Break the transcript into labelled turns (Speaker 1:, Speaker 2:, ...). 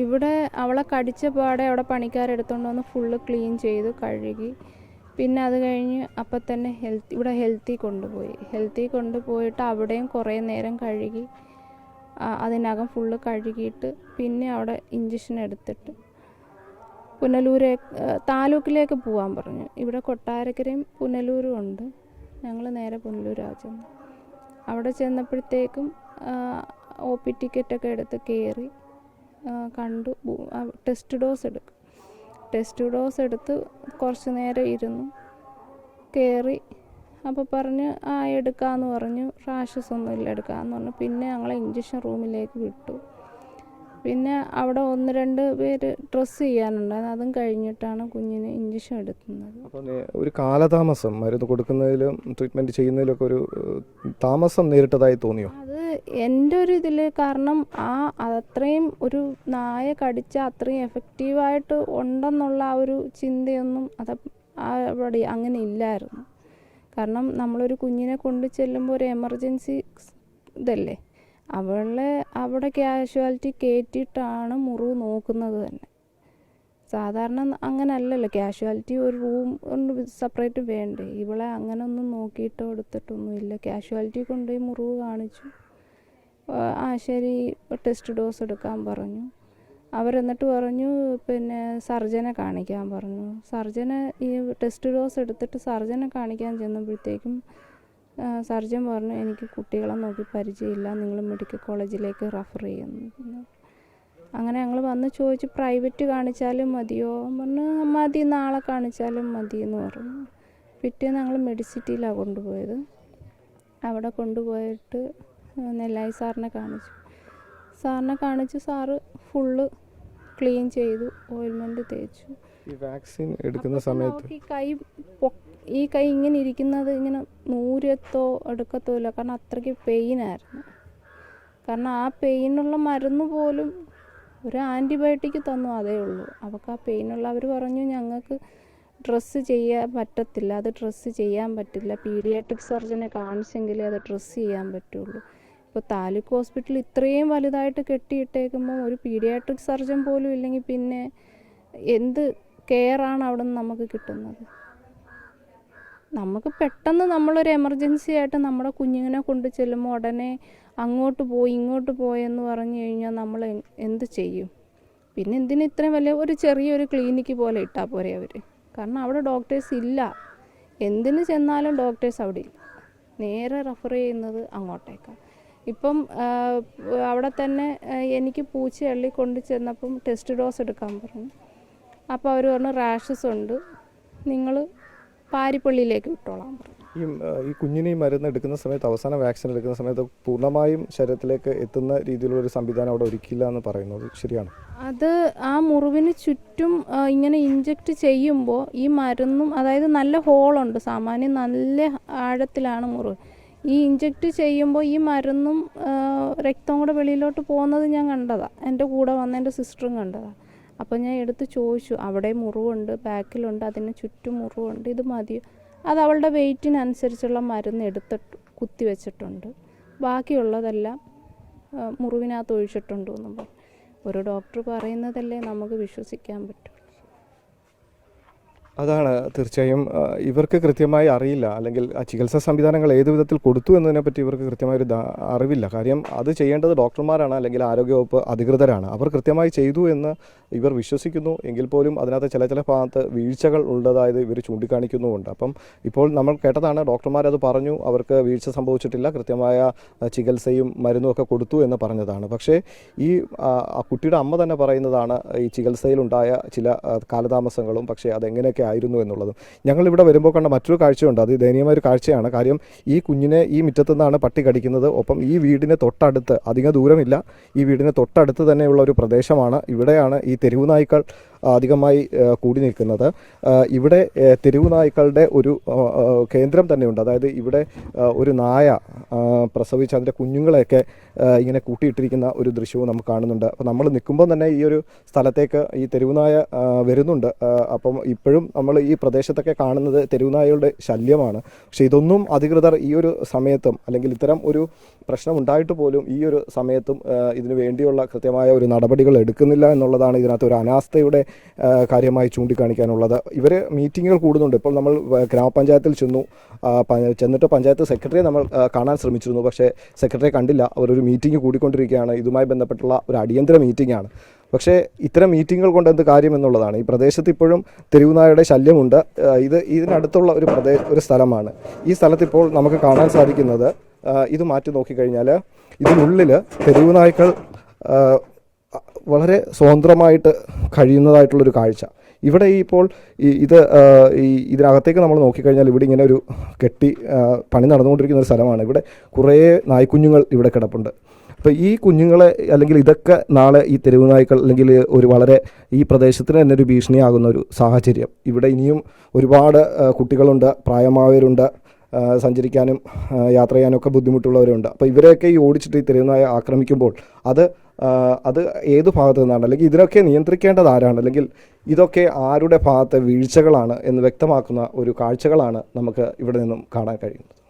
Speaker 1: ഇവിടെ അവളെ കടിച്ച പാടെ അവിടെ പണിക്കാരെടുത്തോണ്ട് വന്ന് ഫുള്ള് ക്ലീൻ ചെയ്ത് കഴുകി. പിന്നെ അത് കഴിഞ്ഞ് അപ്പം തന്നെ ഹെൽത്ത് ഇവിടെ ഹെൽത്തി കൊണ്ടുപോയി. ഹെൽത്തി കൊണ്ടുപോയിട്ട് അവിടെയും കുറേ നേരം കഴുകി അതിനകം ഫുള്ള് കഴുകിയിട്ട് പിന്നെ അവിടെ ഇഞ്ചക്ഷൻ എടുത്തിട്ട് പുനലൂരെ താലൂക്കിലേക്ക് പോകാൻ പറഞ്ഞു. ഇവിടെ കൊട്ടാരക്കരയും പുനലൂരും ഉണ്ട്. ഞങ്ങൾ നേരെ പുനലൂരാണ് ചെന്നു അവിടെ ചെന്നപ്പോഴത്തേക്കും ഒ പി ടിക്കറ്റൊക്കെ എടുത്ത് കയറി. കണ്ടു. ടെസ്റ്റ് ഡോസ് എടുക്കും ടെസ്റ്റ് ഡോസ് എടുത്ത് കുറച്ച് നേരം ഇരുന്നു. കയറി അപ്പോൾ പറഞ്ഞ് ആ എടുക്കാമെന്ന് പറഞ്ഞു. റാഷസ് ഒന്നുമില്ല എടുക്കാമെന്ന് പറഞ്ഞു. പിന്നെ ഞങ്ങളെ ഇഞ്ചക്ഷൻ റൂമിലേക്ക് വിട്ടു. പിന്നെ അവിടെ ഒന്ന് രണ്ട് പേര് ഡ്രസ്സ് ചെയ്യാനുണ്ടായിരുന്നു. അതും കഴിഞ്ഞിട്ടാണ് കുഞ്ഞിന് ഇഞ്ചക്ഷൻ എടുക്കുന്നത്.
Speaker 2: അപ്പോൾ ഒരു കാലതാമസം മരുന്ന് കൊടുക്കുന്നതിലും ട്രീറ്റ്മെന്റ് ചെയ്യുന്നതിലൊക്കെ ഒരു താമസം നേരിട്ടതായി തോന്നിയോ?
Speaker 1: അത് എന്റെ ഒരു ഇതിൽ കാരണം ആ അത്രയും ഒരു നായ കടിച്ച അത്രയും എഫക്റ്റീവായിട്ട് ഉണ്ടെന്നുള്ള ആ ഒരു ചിന്തയൊന്നും അത് അവിടെ അങ്ങനെ ഇല്ലായിരുന്നു. കാരണം നമ്മളൊരു കുഞ്ഞിനെ കൊണ്ട് ചെല്ലുമ്പോൾ ഒരു എമർജൻസി ഇതല്ലേ? അവളെ അവിടെ കാഷ്വാലിറ്റി കയറ്റിയിട്ടാണ് മുറിവ് നോക്കുന്നത് തന്നെ. സാധാരണ അങ്ങനല്ലല്ലോ. കാഷ്വാലിറ്റി ഒരു റൂം സെപ്പറേറ്റ് വേണ്ടേ? ഇവളെ അങ്ങനെ ഒന്നും നോക്കിയിട്ടോ എടുത്തിട്ടൊന്നുമില്ല കാഷ്വാലിറ്റി കൊണ്ടുപോയി മുറിവ് കാണിച്ചു. ആ, ശരി ടെസ്റ്റ് ഡോസ് എടുക്കാൻ പറഞ്ഞു. അവരെന്നിട്ട് പറഞ്ഞു പിന്നെ സർജനെ കാണിക്കാൻ പറഞ്ഞു. സർജനെ ഈ ടെസ്റ്റ് ഡോസ് എടുത്തിട്ട് സർജനെ കാണിക്കാൻ ചെന്നപ്പോഴത്തേക്കും സർജൻ പറഞ്ഞു എനിക്ക് കുട്ടികളെ നോക്കി പരിചയമില്ല. നിങ്ങൾ മെഡിക്കൽ കോളേജിലേക്ക് റെഫർ ചെയ്യുന്നു. അങ്ങനെ ഞങ്ങൾ വന്ന് ചോദിച്ചു പ്രൈവറ്റ് കാണിച്ചാലും മതിയോ? പറഞ്ഞു മതി നാളെ കാണിച്ചാലും മതി എന്ന് പറഞ്ഞു. പിറ്റേന്ന് ഞങ്ങൾ മെഡിസിറ്റിയിലാണ് കൊണ്ടുപോയത്. അവിടെ കൊണ്ടുപോയിട്ട് നെല്ലായി സാറിനെ കാണിച്ചു. സാറിനെ കാണിച്ച് സാറ് ഫുള്ള് ക്ലീൻ ചെയ്തു ഓയിൽമെന്റ് തേച്ചു.
Speaker 2: ഈ വാക്സിൻ എടുക്കുന്ന സമയത്ത്.
Speaker 1: ഈ കൈ ഈ കൈ ഇങ്ങനെ ഇരിക്കുന്നത് ഇങ്ങനെ നൂരത്തോ എടുക്കത്തോ ഇല്ല. കാരണം അത്രയ്ക്ക് പെയിനായിരുന്നു കാരണം ആ പെയിനുള്ള മരുന്ന് പോലും ഒരു ആന്റിബയോട്ടിക് തന്നു അതേ ഉള്ളൂ. അവൾക്ക് ആ പെയിനുള്ള അവർ പറഞ്ഞു ഞങ്ങൾക്ക് ഡ്രസ്സ് ചെയ്യാൻ പറ്റത്തില്ല. അത് ഡ്രസ്സ് ചെയ്യാൻ പറ്റില്ല. പീഡിയാട്രിക് സർജനെ കാണിച്ചെങ്കിലേ അത് ഡ്രസ്സ് ചെയ്യാൻ പറ്റുള്ളൂ. ഇപ്പോൾ താലൂക്ക് ഹോസ്പിറ്റൽ ഇത്രയും വലുതായിട്ട് കെട്ടിയിട്ടേക്കുമ്പോൾ ഒരു പീഡിയാട്രിക് സർജൻ പോലും ഇല്ലെങ്കിൽ പിന്നെ എന്ത് കെയറാണ് അവിടെ നിന്ന് നമുക്ക് കിട്ടുന്നത്. നമുക്ക് പെട്ടെന്ന് നമ്മളൊരു എമർജൻസി ആയിട്ട് നമ്മുടെ കുഞ്ഞിനെ കൊണ്ട് ചെല്ലുമ്പോൾ ഉടനെ അങ്ങോട്ട് പോയി ഇങ്ങോട്ട് പോയെന്ന് പറഞ്ഞു കഴിഞ്ഞാൽ നമ്മൾ എന്ത് ചെയ്യും? പിന്നെ എന്തിന് ഇത്രയും വലിയ ഒരു ചെറിയൊരു ക്ലിനിക്ക് പോലെ ഇട്ടാൽ പോരെ അവർ കാരണം അവിടെ ഡോക്ടേഴ്സ് ഇല്ല. എന്തിന് ചെന്നാലും ഡോക്ടേഴ്സ് അവിടെ ഇല്ല. നേരെ റെഫർ ചെയ്യുന്നത് അങ്ങോട്ടേക്കാണ് ഇപ്പം അവിടെ തന്നെ എനിക്ക് പൂച്ച അള്ളി കൊണ്ട് ചെന്നപ്പം ടെസ്റ്റ് ഡോസ് എടുക്കാൻ പറഞ്ഞു. അപ്പോൾ അവർ പറഞ്ഞു റാഷസ് ഉണ്ട്. നിങ്ങൾ പാരിപ്പള്ളിയിലേക്ക് വിട്ടോളാം
Speaker 2: ഈ ഈ കുഞ്ഞിനെ ഈ മരുന്ന് എടുക്കുന്ന സമയത്ത് അവസാന വാക്സിൻ എടുക്കുന്ന സമയത്ത് പൂർണമായും ശരീരത്തിലേക്ക് എത്തുന്ന രീതിയിലുള്ള ഒരു സംവിധാനം അവിടെ ഒരുക്കില്ല എന്ന് പറയുന്നത് ശരിയാണ്?
Speaker 1: അത് ആ മുറിവിന് ചുറ്റും ഇങ്ങനെ ഇഞ്ചക്ട് ചെയ്യുമ്പോൾ ഈ മരുന്നും അതായത് നല്ല ഹോളുണ്ട് സാമാന്യം നല്ല ആഴത്തിലാണ് മുറിവ്. ഈ ഇഞ്ചക്ട് ചെയ്യുമ്പോൾ ഈ മരുന്നും രക്തം കൂടെ വെളിയിലോട്ട് പോകുന്നത് ഞാൻ കണ്ടതാണ് എന്റെ കൂടെ വന്ന എന്റെ സിസ്റ്ററും കണ്ടതാണ് അപ്പോൾ ഞാൻ എടുത്ത് ചോദിച്ചു അവിടെ മുറിവുണ്ട് ബാക്കിലുണ്ട് അതിന് ചുറ്റും മുറിവുണ്ട് ഇത് മതിയോ? അത് അവളുടെ വെയിറ്റിനനുസരിച്ചുള്ള മരുന്ന് എടുത്തിട്ട് കുത്തി വെച്ചിട്ടുണ്ട്. ബാക്കിയുള്ളതെല്ലാം മുറിവിനകത്ത് ഒഴിച്ചിട്ടുണ്ട് എന്നും പറഞ്ഞു. ഒരു ഡോക്ടർ പറയുന്നതല്ലേ നമുക്ക് വിശ്വസിക്കാൻ പറ്റൂ.
Speaker 2: അതാണ്. തീർച്ചയായും ഇവർക്ക് കൃത്യമായി അറിയില്ല. അല്ലെങ്കിൽ ആ ചികിത്സാ സംവിധാനങ്ങൾ ഏത് വിധത്തിൽ കൊടുത്തു എന്നതിനെപ്പറ്റി ഇവർക്ക് കൃത്യമായൊരു അറിവില്ല. കാര്യം അത് ചെയ്യേണ്ടത് ഡോക്ടർമാരാണ് അല്ലെങ്കിൽ ആരോഗ്യവകുപ്പ് അധികൃതരാണ്. അവർ കൃത്യമായി ചെയ്തു എന്ന് ഇവർ വിശ്വസിക്കുന്നു. എങ്കിൽ പോലും അതിനകത്ത് ചില ചില ഭാഗത്ത് വീഴ്ചകൾ ഉള്ളതായത് ഇവർ ചൂണ്ടിക്കാണിക്കുന്നുമുണ്ട്. അപ്പം ഇപ്പോൾ നമ്മൾ കേട്ടതാണ് ഡോക്ടർമാരത് പറഞ്ഞു അവർക്ക് വീഴ്ച സംഭവിച്ചിട്ടില്ല കൃത്യമായ ചികിത്സയും മരുന്നും ഒക്കെ കൊടുത്തു എന്ന് പറഞ്ഞതാണ്. പക്ഷേ ഈ കുട്ടിയുടെ അമ്മ തന്നെ പറയുന്നതാണ് ഈ ചികിത്സയിലുണ്ടായ ചില കാലതാമസങ്ങളും പക്ഷേ അതെങ്ങനെയൊക്കെ ആയിരുന്നു എന്നുള്ളതും. ഞങ്ങൾ ഇവിടെ വരുമ്പോൾ കണ്ട മറ്റൊരു കാഴ്ചയുണ്ട്. അത് ദയനീയമായ ഒരു കാഴ്ചയാണ്. കാര്യം ഈ കുഞ്ഞിനെ ഈ മുറ്റത്തു നിന്നാണ് പട്ടി കടിക്കുന്നത്. ഒപ്പം ഈ വീടിന് തൊട്ടടുത്ത് അധികം ദൂരമില്ല ഈ വീടിന് തൊട്ടടുത്ത് തന്നെയുള്ള ഒരു പ്രദേശമാണ്. ഇവിടെയാണ് ഈ തെരുവ് നായ്ക്കൾ അധികമായി കൂടി നിൽക്കുന്നത്. ഇവിടെ തെരുവു നായ്ക്കളുടെ ഒരു കേന്ദ്രം തന്നെയുണ്ട്. അതായത് ഇവിടെ ഒരു നായ പ്രസവിച്ച് അതിന്റെ കുഞ്ഞുങ്ങളെയൊക്കെ ഇങ്ങനെ കൂട്ടിയിട്ടിരിക്കുന്ന ഒരു ദൃശ്യവും നമുക്ക് കാണുന്നുണ്ട്. അപ്പോൾ നമ്മൾ നിൽക്കുമ്പോൾ തന്നെ ഈ ഒരു സ്ഥലത്തേക്ക് ഈ തെരുവുനായ വരുന്നുണ്ട്. അപ്പം ഇപ്പോഴും നമ്മൾ ഈ പ്രദേശത്തൊക്കെ കാണുന്നത് തെരുവുനായകളുടെ ശല്യമാണ്. പക്ഷേ ഇതൊന്നും അധികൃതർ ഈ ഒരു സമയത്തും അല്ലെങ്കിൽ ഇത്തരം ഒരു പ്രശ്നം ഉണ്ടായിട്ട് പോലും ഈ ഒരു സമയത്തും ഇതിനു വേണ്ടിയുള്ള കൃത്യമായ ഒരു നടപടികൾ എടുക്കുന്നില്ല എന്നുള്ളതാണ് ഇതിനകത്ത് ഒരു അനാസ്ഥയുടെ കാര്യമായി ചൂണ്ടിക്കാണിക്കാനുള്ളത്. ഇവർ മീറ്റിങ്ങുകൾ കൂടുന്നുണ്ട്. ഇപ്പോൾ നമ്മൾ ഗ്രാമപഞ്ചായത്തിൽ ചെന്നു. ചെന്നിട്ട് പഞ്ചായത്ത് സെക്രട്ടറിയെ നമ്മൾ കാണാൻ ശ്രമിച്ചിരുന്നു. പക്ഷേ സെക്രട്ടറിയെ കണ്ടില്ല. അവരൊരു മീറ്റിംഗ് കൂടിക്കൊണ്ടിരിക്കുകയാണ്. ഇതുമായി ബന്ധപ്പെട്ടുള്ള ഒരു അടിയന്തര മീറ്റിംഗ് ആണ് പക്ഷേ ഇത്തരം മീറ്റിങ്ങുകൾ കൊണ്ട് എന്ത് കാര്യം എന്നുള്ളതാണ്. ഈ പ്രദേശത്ത് ഇപ്പോഴും തെരുവുനായയുടെ ശല്യമുണ്ട്. ഇത് ഇതിനടുത്തുള്ള ഒരു പ്രദേ ഒരു സ്ഥലമാണ്. ഈ സ്ഥലത്തിപ്പോൾ നമുക്ക് കാണാൻ സാധിക്കുന്നത് ഇത് മാറ്റി നോക്കിക്കഴിഞ്ഞാൽ ഇതിനുള്ളിൽ തെരുവുനായ്ക്കൾ വളരെ സ്വതന്ത്രമായിട്ട് കഴിയുന്നതായിട്ടുള്ളൊരു കാഴ്ച. ഇവിടെ ഈ ഇപ്പോൾ ഇത് ഈ ഇതിനകത്തേക്ക് നമ്മൾ നോക്കിക്കഴിഞ്ഞാൽ ഇവിടെ ഇങ്ങനെ ഒരു കെട്ടി പണി നടന്നുകൊണ്ടിരിക്കുന്ന ഒരു സ്ഥലമാണ്. ഇവിടെ കുറേ നായ്ക്കുഞ്ഞുങ്ങൾ ഇവിടെ കിടപ്പുണ്ട്. അപ്പോൾ ഈ കുഞ്ഞുങ്ങളെ അല്ലെങ്കിൽ ഇതൊക്കെ നാളെ ഈ തെരുവ് നായ്ക്കൾ അല്ലെങ്കിൽ ഒരു വളരെ ഈ പ്രദേശത്തിന് തന്നെ ഒരു ഭീഷണിയാകുന്ന ഒരു സാഹചര്യം. ഇവിടെ ഇനിയും ഒരുപാട് കുട്ടികളുണ്ട് പ്രായമായവരുണ്ട് സഞ്ചരിക്കാനും യാത്ര ചെയ്യാനും ഒക്കെ ബുദ്ധിമുട്ടുള്ളവരുണ്ട്. അപ്പോൾ ഇവരെയൊക്കെ ഈ ഓടിച്ചിട്ട് ഈ തെരുവുനായ ആക്രമിക്കുമ്പോൾ അത് അത് ഏത് ഭാഗത്തു നിന്നാണ്? അല്ലെങ്കിൽ ഇതിനൊക്കെ നിയന്ത്രിക്കേണ്ടത് ആരാണ്? അല്ലെങ്കിൽ ഇതൊക്കെ ആരുടെ ഭാഗത്തെ വീഴ്ചകളാണ് എന്ന് വ്യക്തമാക്കുന്ന ഒരു കാഴ്ചകളാണ് നമുക്ക് ഇവിടെ നിന്നും കാണാൻ കഴിയുന്നത്.